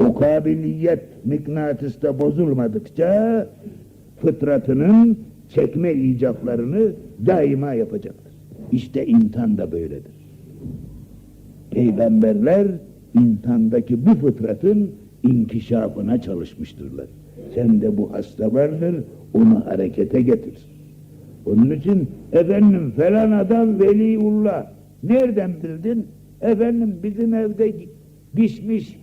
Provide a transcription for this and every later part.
O kabiliyet mıknatısta bozulmadıkça fıtratının çekme icaplarını daima yapacaktır. İşte imtihan da böyledir. Peygamberler insandaki bu fıtratın inkişafına çalışmıştırlar. Sen de bu hasta vardır, onu harekete getir. Onun için efendim falan adam veliullah. Nereden bildin? Efendim bizim evde pişmiş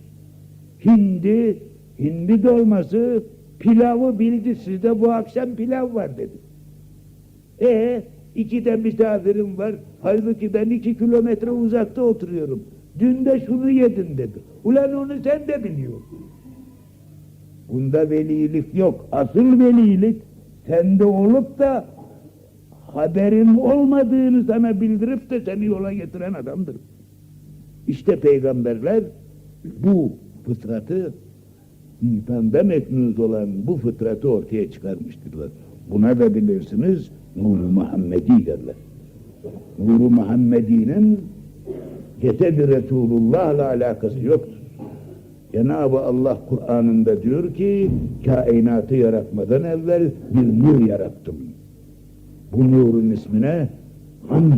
hindi, hindi dolması, pilavı bildi sizde bu akşam pilav var dedi. E iki de misafirim var. Halbuki ben iki kilometre uzakta oturuyorum. Dün de şunu yedin dedi. Ulan onu sen de biliyorsun. Bunda velilik yok. Asıl velilik sende olup da haberin olmadığını sana bildirip de seni yola getiren adamdır. İşte peygamberler bu fıtratı insandan etniniz olan bu fıtratı ortaya çıkarmıştırlar. Buna da bilirsiniz Nur-u Muhammedi derler. Nur-u Muhammedi'nin Cesed-i Resulullah'la alakası yoktur. Cenab-ı Allah Kur'an'ında diyor ki kainatı yaratmadan evvel bir nur yarattım. Bu nurun ismine Hamd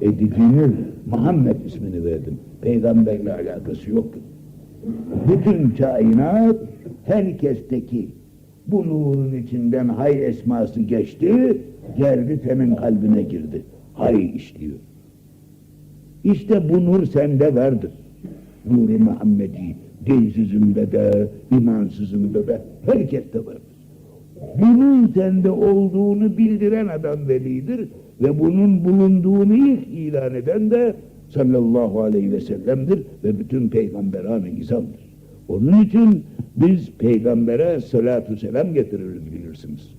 edicinin Muhammed ismini verdim. Peygamberle alakası yoktur. Bütün kainat herkesteki bu nurun içinden hay esması geçti, geldi senin kalbine girdi. Hay işliyor. İşte bu nur sende vardır. Nur-i Muhammedi, dinsizinde de, imansızında da, herkeste vardır. Bunun sende olduğunu bildiren adam velidir ve bunun bulunduğunu ilk ilan eden de sallallahu aleyhi ve sellem'dir ve bütün peygamberan-ı izamdır. Onun için biz peygambere salatu selam getiririz bilirsiniz.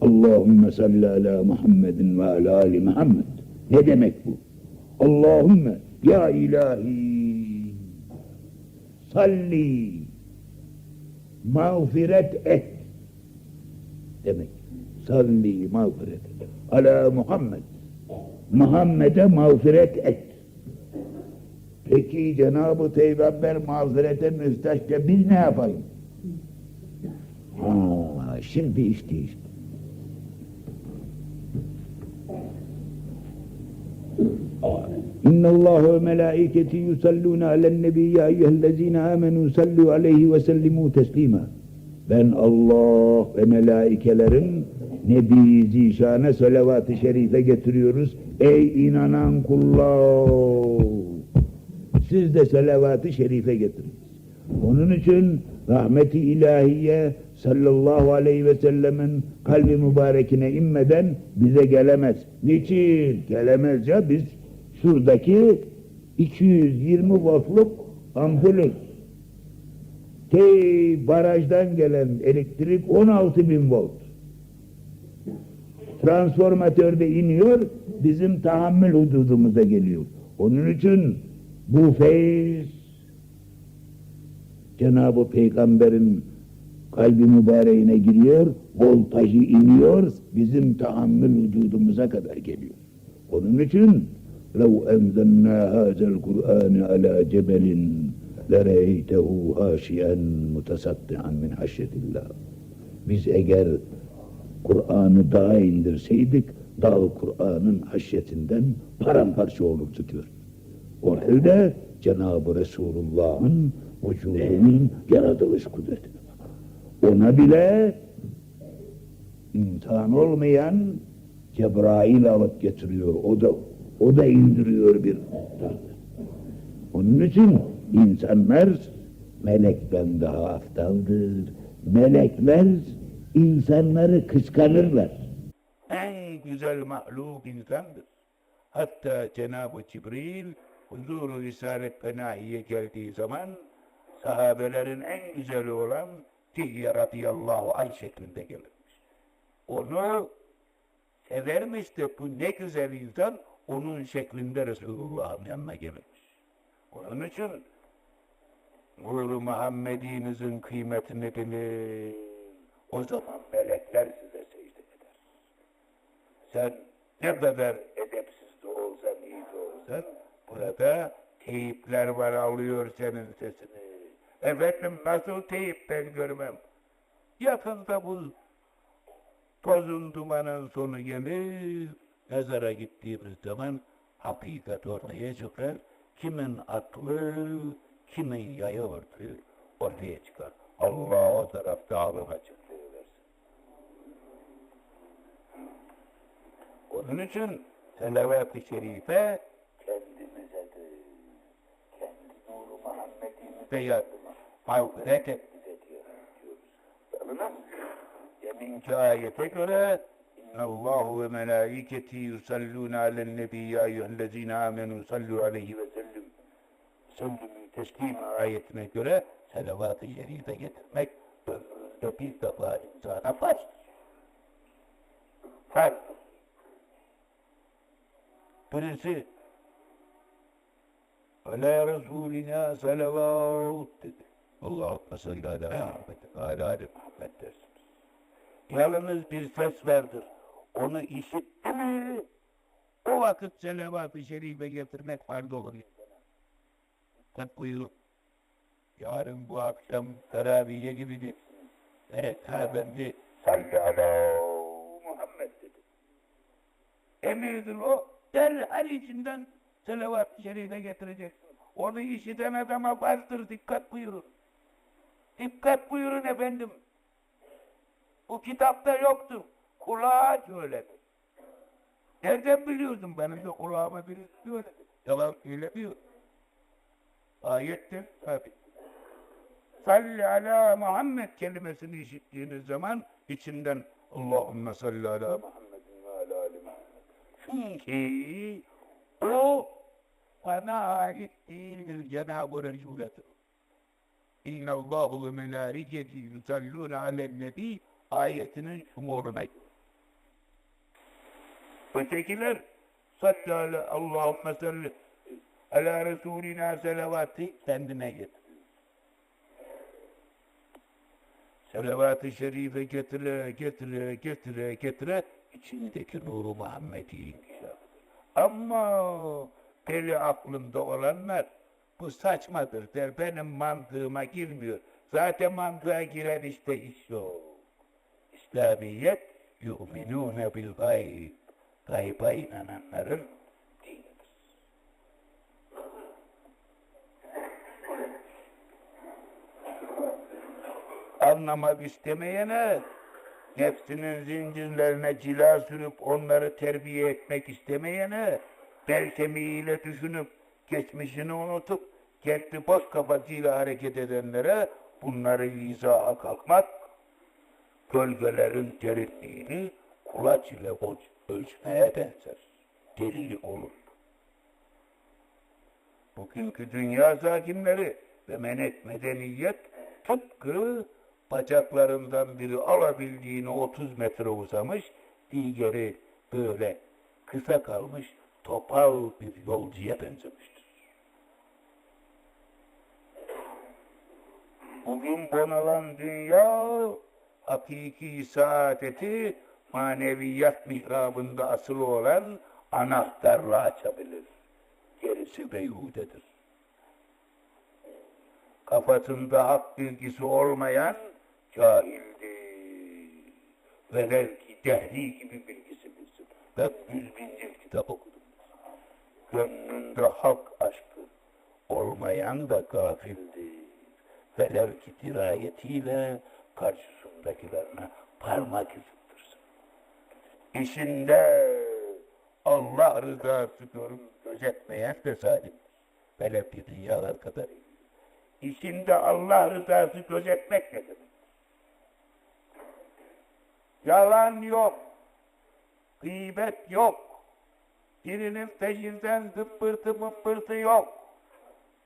Allahümme salli ala Muhammedin ve ala ali Muhammed. Ne demek bu? Allahümme ya ilahi salli mağfiret et demek. Salli mağfiret et. Ala Muhammed. Muhammed'e mağfiret et. Peki Cenab-ı Peygamber mağfirete müstahke biz ne yapalım? Ha, şimdi iş değişti. İnna Allah ve melaiketi yusalluna alen nebi ya eyyühellezine amenu sallu aleyhi ve sellimu teslima. Ben Allah ve melaikelerin Nebi Zişan'a salavat-ı şerife getiriyoruz. Ey inanan kullar! Siz de salavat-ı şerife getirin. Onun için rahmeti ilahiye sallallahu aleyhi ve sellemin kalbi mübarekine inmeden bize gelemez. Niçin? Gelemez ya biz şuradaki 220 voltluk ampulüz. Tey barajdan gelen elektrik 16 bin volt. Transformatörde iniyor, bizim tahammül hududumuza geliyor. Onun için bu feyz Cenab-ı Peygamber'in kalbi mübareğine giriyor, voltajı iniyor, bizim tahammül vücudumuza kadar geliyor. Onun için لَوْ اَنْزَلْنَا هَذَا الْقُرْآنِ عَلَى جَبَلٍ لَرَيْتَهُ هَاشِيًا مُتَسَطِّعًا مِنْ حَشْيَةِ اللّٰهِ Biz eğer Kur'an'ı dağa indirseydik, dağ Kur'an'ın haşyetinden paramparça olurdu diyor. O halde Cenab-ı Resulullah'ın vücudunun yaratılış kudretine. Ona bile imtihan olmayan Cebrail alıp getiriyor. O da o da indiriyor bir. Onun için insanlar melekten daha aftaldır. Melekler insanları kıskanırlar. En güzel mahluk insandır. Hatta Cenab-ı Cibril huzuru Risalet Penahi'ye geldiği zaman sahabelerin en güzeli olan Dihye radıyallahu anh şeklinde gelirmiş. Onu severmiş de bu ne güzel insan onun şeklinde Resulullah'ın yanına gelirmiş. Onun için Nuru Muhammed'inizin kıymetini bilin. O zaman melekler size secde eder. Sen ne kadar edepsiz de olsan, iyi de olsan, burada teyipler var alıyor senin sesini. Efendim nasıl teyip ben görmem. Yakında bu tozun dumanın sonu gelir. Mezara gittiğimiz zaman hakikat ortaya çıkar. Kimin aklı, kimin yayı ortaya, ortaya çıkar. Allah o tarafta alım açıklığı versin. Onun için selavat-ı şerife kendimize de, kendi nuru Diyor. diyoruz. Deminki ayete göre Allahu ve melaiketi yusalluna alen nebiyye eyyühellezine amenu sallu aleyhi ve sellem Sözlümü teslim ayetine göre selavat-ı şerife getirmek ömründe bir defa insana farz. Farz. Birisi Ala Resulina salavat dedi. Allahümme salli ala Muhammed ala ali Muhammed dersiniz. Yalnız bir ses vardır. Onu işitti mi o vakit selavat-ı şerife getirmek farz olur. Kat buyurun. Yarın bu akşam teraviye gideceksiniz. Evet ha ben de salli ala Muhammed dedi. Emirdir o. Derhal içinden selavat-ı şerife getireceksin. Onu işiten adama farzdır. Dikkat buyurun. Dikkat buyurun efendim. Bu kitapta yoktur. Kulağa söyledim. Nereden biliyorsun benim de kulağıma birisi söyledi. Yalan söylemiyor. Ayettir tabi. Salli ala Muhammed kelimesini işittiğiniz zaman içinden Allahümme salli ala Muhammedin ve ala ali Muhammed. Çünkü o ait değildir Cenab-ı Resulü'dür. İnne Allahu ve melâiketi yusallûne alen nebi ayetinin şumuruna Ötekiler salli ala Allahümme salli ala Resulina selavatı kendine getir. Selavat-ı şerife getire, getire, getire, getire, içindeki nuru Muhammed'i inkişaf. Ama deli aklında olanlar bu saçmadır der, benim mantığıma girmiyor. Zaten mantığa giren işte iş yok. İslamiyet yu'minûne bil gayb. Gayba inananların. Anlamak istemeyene, nefsinin zincirlerine cila sürüp onları terbiye etmek istemeyene, belkemiyle düşünüp geçmişini unutup kendi boş kafasıyla hareket edenlere bunları izaha kalkmak, gölgelerin derinliğini kulaç ile ölç- ölçmeye benzer. Delil olur. Bugünkü dünya sakimleri ve menet medeniyet tıpkı bacaklarından biri alabildiğini 30 metre uzamış, diğeri böyle kısa kalmış topal bir yolcuya benzemiştir. Bugün bonalan dünya hakiki saadeti maneviyat mihrabında asılı olan anahtarla açabilir. Gerisi beyhudedir. Kafasında hak bilgisi olmayan cahildir. Velev ki cehli gibi bilgisi bilsin. Ben yüz bin cilt kitap okudum. Gönlünde hak aşkı olmayan da gafildir. Velev ki dirayetiyle karşısındakilerine parmak ısıtırsın. İşinde Allah rızası görüp gözetmeyen de zalim. Velev ki dünyalar kadar iyi. İşinde Allah rızası gözetmek ne demek? Yalan yok. Gıybet yok. Birinin peşinden zıppırtı mıppırtı yok.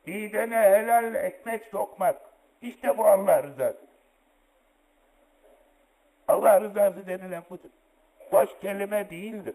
Midene helal ekmek sokmak. İşte bu Allah rızası. Allah rızası denilen budur. Boş kelime değildir.